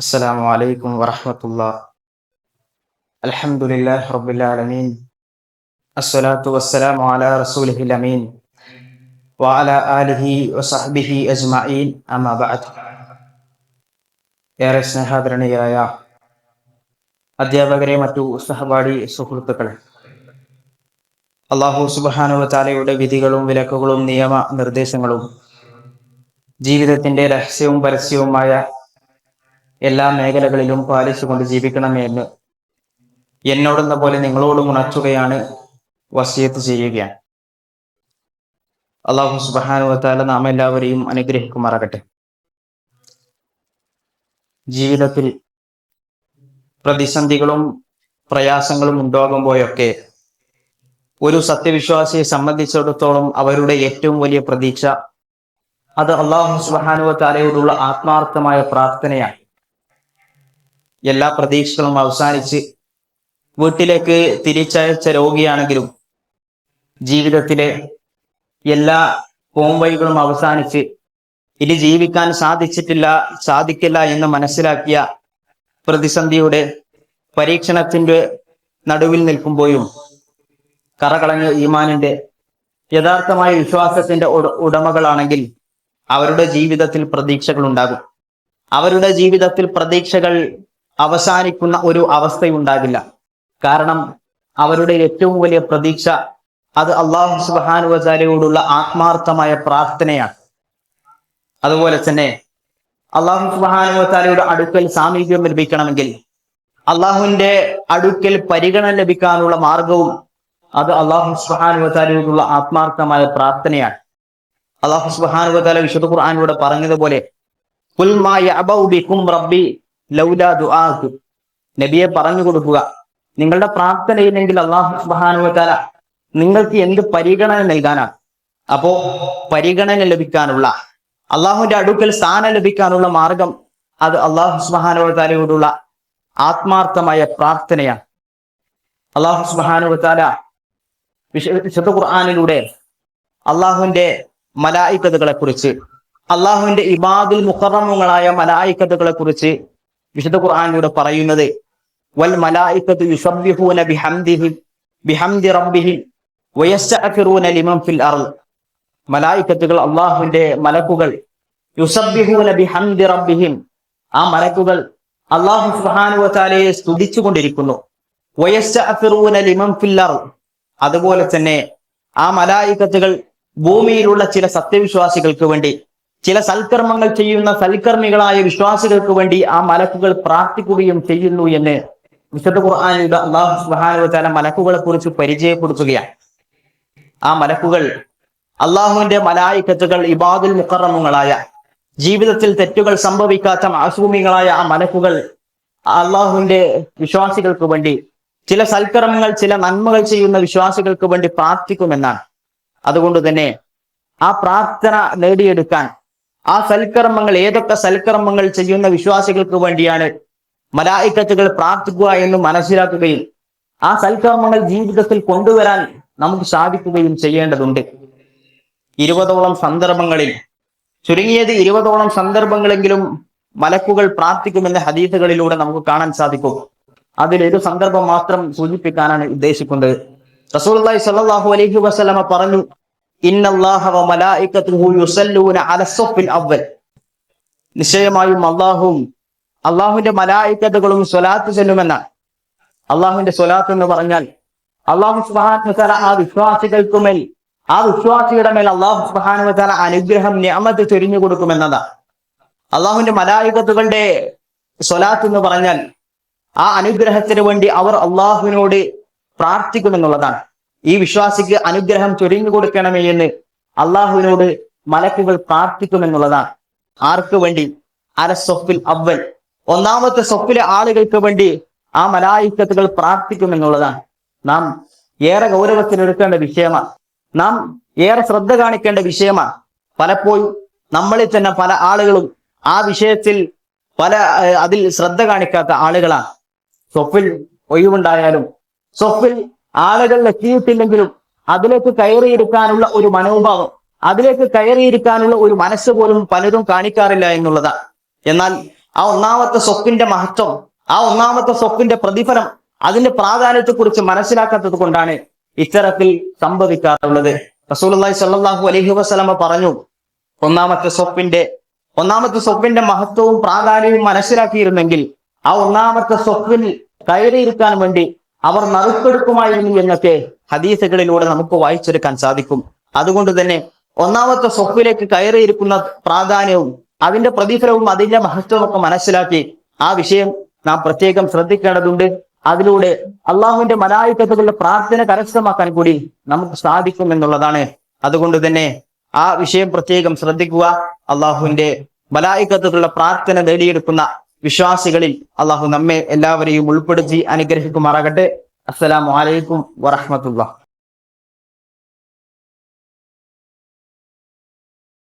السلام عليكم ورحمة الله الحمد لله رب العالمين الصلاة والسلام على رسوله الأمين وعلى آله وصحبه أجمعين أما بعد ഏറെ സ്നേഹാദരണീയരായ അധ്യാപകരെ മറ്റു സഹപാഠി സുഹൃത്തുക്കളെ അള്ളാഹു സുബാനുവ താലയുടെ വിധികളും വിലക്കുകളും നിയമ നിർദ്ദേശങ്ങളും ജീവിതത്തിന്റെ രഹസ്യവും പരസ്യവുമായ എല്ലാ മേഖലകളിലും പാലിച്ചുകൊണ്ട് ജീവിക്കണമെന്ന് എന്നോടെന്ന പോലെ നിങ്ങളോടും ഉണർത്തുകയാണ് വസിയത്ത് ചെയ്യുകയാണ്. അള്ളാഹു സുബാനുവത്താല നാം എല്ലാവരെയും അനുഗ്രഹിക്കുമാറാകട്ടെ. ജീവിതത്തിൽ പ്രതിസന്ധികളും പ്രയാസങ്ങളും ഉണ്ടാകുമ്പോഴൊക്കെ ഒരു സത്യവിശ്വാസിയെ സംബന്ധിച്ചിടത്തോളം അവരുടെ ഏറ്റവും വലിയ പ്രതീക്ഷ അത് അള്ളാഹു സുബാനുവത്താലയോടുള്ള ആത്മാർത്ഥമായ പ്രാർത്ഥനയാണ്. എല്ലാ പ്രതീക്ഷകളും അവസാനിച്ച് വീട്ടിലേക്ക് തിരിച്ചയച്ച രോഗിയാണെങ്കിലും ജീവിതത്തിലെ എല്ലാ പോംവഴികളും അവസാനിച്ച് ഇനി ജീവിക്കാൻ സാധിച്ചിട്ടില്ല സാധിക്കില്ല എന്ന് മനസ്സിലാക്കിയ പ്രതിസന്ധിയുടെ പരീക്ഷണത്തിന്റെ നടുവിൽ നിൽക്കുമ്പോഴും കറകളഞ്ഞ ഈമാനിന്റെ യഥാർത്ഥമായ വിശ്വാസത്തിന്റെ ഉടമകളാണെങ്കിൽ അവരുടെ ജീവിതത്തിൽ പ്രതീക്ഷകൾ ഉണ്ടാകും അവരുടെ ജീവിതത്തിൽ പ്രതീക്ഷകൾ അവസാനിക്കുന്ന ഒരു അവസ്ഥയുണ്ടാകില്ല. കാരണം അവരുടെ ഏറ്റവും വലിയ പ്രതീക്ഷ അത് അള്ളാഹു സുബാനുവചാലയോടുള്ള ആത്മാർത്ഥമായ പ്രാർത്ഥനയാണ്. അതുപോലെ തന്നെ അള്ളാഹു സുബാനുവചാലയുടെ അടുക്കൽ സാമീപ്യം ലഭിക്കണമെങ്കിൽ അള്ളാഹുവിന്റെ അടുക്കൽ പരിഗണന ലഭിക്കാനുള്ള മാർഗവും അത് അള്ളാഹു സുബാനുവചാലയോടുള്ള ആത്മാർത്ഥമായ പ്രാർത്ഥനയാണ്. അള്ളാഹു സുബാനുവചാല വിശുദ്ധ ഖുർആാനിലൂടെ പറഞ്ഞതുപോലെ "ഖുൽ മാ യഅബഉ ബിക്കും റബ്ബി ലൗലാ ദുആക്കും നബിയെ പറഞ്ഞു കൊടുക്കുക. നിങ്ങളുടെ പ്രാർത്ഥനയില്ലെങ്കിൽ അള്ളാഹു സുബാനുവല നിങ്ങൾക്ക് എന്ത് പരിഗണന നൽകാനാണ്? അപ്പോ പരിഗണന ലഭിക്കാനുള്ള അള്ളാഹുവിന്റെ അടുക്കൽ സ്ഥാനം ലഭിക്കാനുള്ള മാർഗം അത് അള്ളാഹു സുബാനുവലയോടുള്ള ആത്മാർത്ഥമായ പ്രാർത്ഥനയാണ്. അള്ളാഹു സുബാനുവല വിശുദ്ധ ഖുർആാനിലൂടെ അള്ളാഹുവിന്റെ മലായിക്കതകളെ കുറിച്ച് അള്ളാഹുവിന്റെ ഇബാദുൽ മുഹറമുകളായ മലായിക്കതകളെ കുറിച്ച് വിശുദ്ധ ഖുർആാനിലൂടെ പറയുന്നത് വൽ ബിഹംദിഹി ബിഹംദി റബ്ബിഹി വയസ്തഅഫിറൂന ലിമൻ ഫിൽ മലായിക്കത്തുകൾ അള്ളാഹുവിന്റെ മലക്കുകൾ ബിഹംദി റബ്ബിഹിം ആ മലക്കുകൾ അള്ളാഹു സുബ്ഹാനഹു വതആലയെ സ്തുതിച്ചുകൊണ്ടിരിക്കുന്നു. വയസ്തഅഫിറൂന ലിമൻ ഫിൽ അതുപോലെ തന്നെ ആ മലായിക്കത്തുകൾ ഭൂമിയിലുള്ള ചില സത്യവിശ്വാസികൾക്ക് വേണ്ടി ചില സൽക്കർമ്മങ്ങൾ ചെയ്യുന്ന സൽക്കർമ്മികളായ വിശ്വാസികൾക്ക് വേണ്ടി ആ മലക്കുകൾ പ്രാർത്ഥിക്കുകയും ചെയ്യുന്നു എന്ന് വിശുദ്ധ ഖുർആാനിലൂടെ അള്ളാഹു സുബ്ഹാനഹു വതആല മലക്കുകളെ കുറിച്ച് പരിചയപ്പെടുത്തുകയാണ്. ആ മലക്കുകൾ അള്ളാഹുവിന്റെ മലായിക്കത്തുകൾ ഇബാദുൽ മുക്കറമുകളായ ജീവിതത്തിൽ തെറ്റുകൾ സംഭവിക്കാത്ത ആസൂമികളായ ആ മലക്കുകൾ അള്ളാഹുവിന്റെ വിശ്വാസികൾക്ക് വേണ്ടി ചില സൽക്കർമ്മങ്ങൾ ചില നന്മകൾ ചെയ്യുന്ന വിശ്വാസികൾക്ക് വേണ്ടി പ്രാർത്ഥിക്കുമെന്നാണ്. അതുകൊണ്ട് തന്നെ ആ പ്രാർത്ഥന നേടിയെടുക്കാൻ ആ സൽക്കർമ്മങ്ങൾ ഏതൊക്കെ സൽക്കർമ്മങ്ങൾ ചെയ്യുന്ന വിശ്വാസികൾക്ക് വേണ്ടിയാണ് മലായിക്കത്തുകൾ പ്രാർത്ഥിക്കുക എന്ന് മനസ്സിലാക്കുകയും ആ സൽക്കർമ്മങ്ങൾ ജീവിതത്തിൽ കൊണ്ടുവരാൻ നമുക്ക് സാധിക്കുകയും ചെയ്യേണ്ടതുണ്ട്. ഇരുപതോളം സന്ദർഭങ്ങളിൽ ചുരുങ്ങിയത് ഇരുപതോളം സന്ദർഭങ്ങളെങ്കിലും മലക്കുകൾ പ്രാർത്ഥിക്കുമെന്ന ഹദീസുകളിലൂടെ നമുക്ക് കാണാൻ സാധിക്കും. അതിൽ ഒരു സന്ദർഭം മാത്രം സൂചിപ്പിക്കാനാണ് ഉദ്ദേശിക്കുന്നത്. റസൂലുള്ളാഹി സ്വല്ലല്ലാഹു അലൈഹി വസ്ലമ പറഞ്ഞു നിശ്ചയമായും അള്ളാഹും അള്ളാഹുവിന്റെ മലായിക്കത്തുകളും സ്വലാത്ത് ചെല്ലുമെന്നാണ്. അള്ളാഹുവിന്റെ സ്വലാത്ത് എന്ന് പറഞ്ഞാൽ അള്ളാഹു വതആല ആ വിശ്വാസികൾക്കുമേൽ ആ വിശ്വാസിയുടെ മേൽ അള്ളാഹു വതആല അനുഗ്രഹം നിഅമത്ത് ചൊരിഞ്ഞു കൊടുക്കുമെന്നതാണ്. അള്ളാഹുവിന്റെ മലായികത്തുകളുടെ സ്വലാത്ത് എന്ന് പറഞ്ഞാൽ ആ അനുഗ്രഹത്തിന് വേണ്ടി അവർ അള്ളാഹുവിനോട് പ്രാർത്ഥിക്കുമെന്നുള്ളതാണ്. ഈ വിശ്വാസിക്ക് അനുഗ്രഹം ചൊരിഞ്ഞു കൊടുക്കണമേ എന്ന് അള്ളാഹുവിനോട് മലക്കുകൾ പ്രാർത്ഥിക്കുമെന്നുള്ളതാണ് ആർക്ക് വേണ്ടി? അര സൊഫിൽ അവൽ ഒന്നാമത്തെ സൊഫിലെ ആളുകൾക്ക് വേണ്ടി ആ മലായിക്കത്തുകൾ പ്രാർത്ഥിക്കുമെന്നുള്ളതാണ് നാം ഏറെ ഗൗരവത്തിനെടുക്കേണ്ട വിഷയമാണ്. നാം ഏറെ ശ്രദ്ധ കാണിക്കേണ്ട വിഷയമാണ്. പലപ്പോഴും നമ്മളിൽ തന്നെ പല ആളുകളും ആ വിഷയത്തിൽ പല അതിൽ ശ്രദ്ധ കാണിക്കാത്ത ആളുകളാണ്. സ്വപ്പിൽ ഒഴിവുണ്ടായാലും സ്വപ്പിൽ ആളുകൾ എത്തിയിട്ടില്ലെങ്കിലും അതിലേക്ക് കയറിയിരിക്കാനുള്ള ഒരു മനോഭാവം അതിലേക്ക് കയറിയിരിക്കാനുള്ള ഒരു മനസ്സ് പോലും പലരും കാണിക്കാറില്ല എന്നുള്ളതാണ്. എന്നാൽ ആ ഒന്നാമത്തെ സ്വപ്പിന്റെ മഹത്വം ആ ഒന്നാമത്തെ സ്വപ്പിന്റെ പ്രതിഫലം അതിന്റെ പ്രാധാന്യത്തെക്കുറിച്ച് മനസ്സിലാക്കാത്തത് കൊണ്ടാണ് ഇത്തരത്തിൽ സംഭവിക്കാറുള്ളത്. റസൂലുള്ളാഹി സ്വല്ലല്ലാഹു അലൈഹി വസല്ലമ പറഞ്ഞു ഒന്നാമത്തെ സ്വപ്പിന്റെ ഒന്നാമത്തെ സ്വപ്പിന്റെ മഹത്വവും പ്രാധാന്യവും മനസ്സിലാക്കിയിരുന്നെങ്കിൽ ആ ഒന്നാമത്തെ സ്വപ്പിൽ കയറിയിരിക്കാൻ വേണ്ടി അവർ നറുക്കെടുക്കുമായിരുന്നു എന്നൊക്കെ ഹദീസുകളിലൂടെ നമുക്ക് വായിച്ചെടുക്കാൻ സാധിക്കും. അതുകൊണ്ട് തന്നെ ഒന്നാമത്തെ സ്വപ്പിലേക്ക് കയറിയിരിക്കുന്ന പ്രാധാന്യവും അതിന്റെ പ്രതിഫലവും അതിന്റെ മഹത്വവും ഒക്കെ മനസ്സിലാക്കി ആ വിഷയം നാം പ്രത്യേകം ശ്രദ്ധിക്കേണ്ടതുണ്ട്. അതിലൂടെ അള്ളാഹുവിന്റെ മലായിക്കത്തുകളുടെ പ്രാർത്ഥന കരസ്ഥമാക്കാൻ കൂടി നമുക്ക് സാധിക്കും എന്നുള്ളതാണ്. അതുകൊണ്ട് തന്നെ ആ വിഷയം പ്രത്യേകം ശ്രദ്ധിക്കുക. അള്ളാഹുവിന്റെ മലായിക്കത്തുകളുടെ പ്രാർത്ഥന നേടിയെടുക്കുന്ന വിശ്വാസികളിൽ അള്ളാഹു നമ്മെ എല്ലാവരെയും ഉൾപ്പെടുത്തി അനുഗ്രഹിക്കുമാറാകട്ടെ. അസ്സലാമു അലൈക്കും വറഹമത്തുള്ള